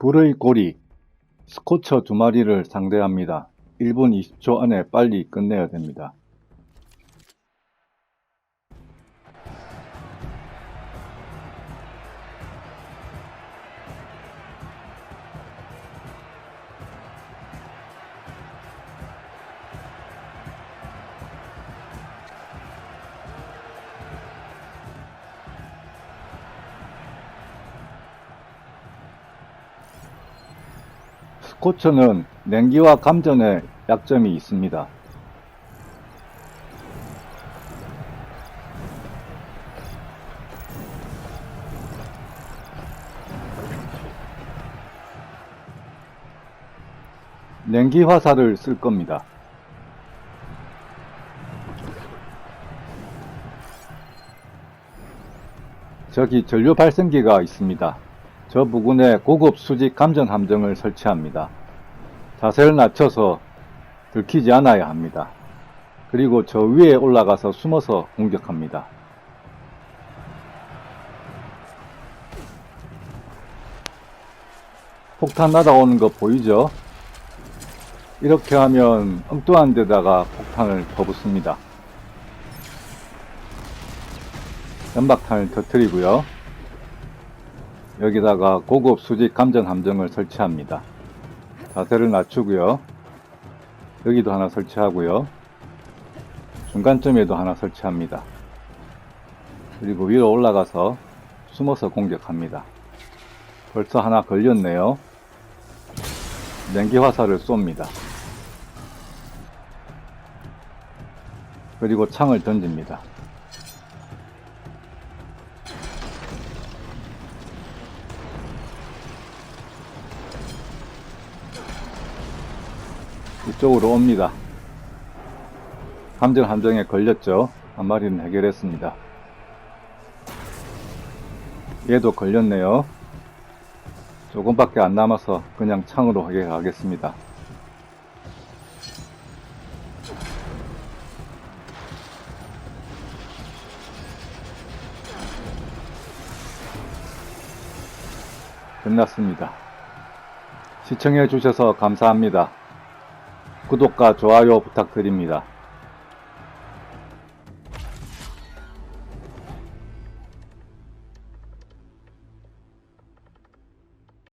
불의 고리, 스코처 두 마리를 상대합니다. 1분 20초 안에 빨리 끝내야 됩니다. 스코처는 냉기와 감전에 약점이 있습니다. 냉기 화살을 쓸 겁니다. 저기 전류 발생기가 있습니다. 저 부근에 고급 수직 감전 함정을 설치합니다. 자세를 낮춰서 들키지 않아야 합니다. 그리고 저 위에 올라가서 숨어서 공격합니다. 폭탄 날아오는 거 보이죠? 이렇게 하면 엉뚱한 데다가 폭탄을 퍼붓습니다. 연막탄을 터뜨리고요. 여기다가 고급 수직 감전 함정을 설치합니다. 자세를 낮추고요. 여기도 하나 설치하고요. 중간점에도 하나 설치합니다. 그리고 위로 올라가서 숨어서 공격합니다. 벌써 하나 걸렸네요. 냉기 화살을 쏩니다. 그리고 창을 던집니다. 이쪽으로 옵니다. 함정 함정에 걸렸죠. 한 마리는 해결했습니다. 얘도 걸렸네요. 조금밖에 안 남아서 그냥 창으로 해결하겠습니다. 끝났습니다. 시청해 주셔서 감사합니다. 구독과 좋아요 부탁드립니다.